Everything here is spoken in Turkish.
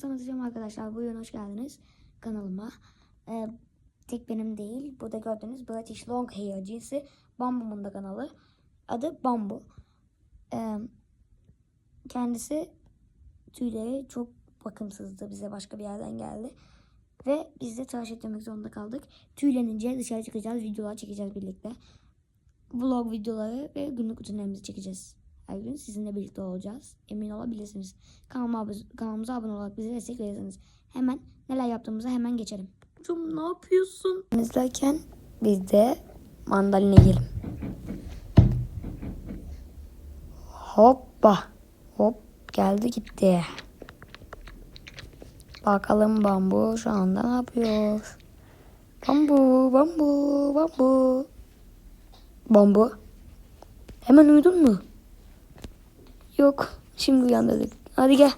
tanıtacağım arkadaşlar. Buyurun hoş geldiniz kanalıma. Ee, tek benim değil. Burada gördüğünüz British Long Hair cinsi Bambu'nun da kanalı. Adı Bambu. Ee, kendisi tüyleri çok bakımsızdı. Bize başka bir yerden geldi. Ve biz de tıraş ettirmek zorunda kaldık. Tüylenince dışarı çıkacağız. Videolar çekeceğiz birlikte. Vlog videoları ve günlük rutinlerimizi çekeceğiz. Her gün sizinle birlikte olacağız. Emin olabilirsiniz. Kanalıma, ab- kanalımıza abone olarak bize destek verirseniz hemen neler yaptığımıza hemen geçelim. Hocam ne yapıyorsun? İzlerken biz de mandalina yiyelim. Hoppa. Hop geldi gitti. Bakalım bambu şu anda ne yapıyor? Bambu, bambu, bambu. Bambu. Hemen uyudun mu? Yok. Şimdi uyandırdık. Hadi gel.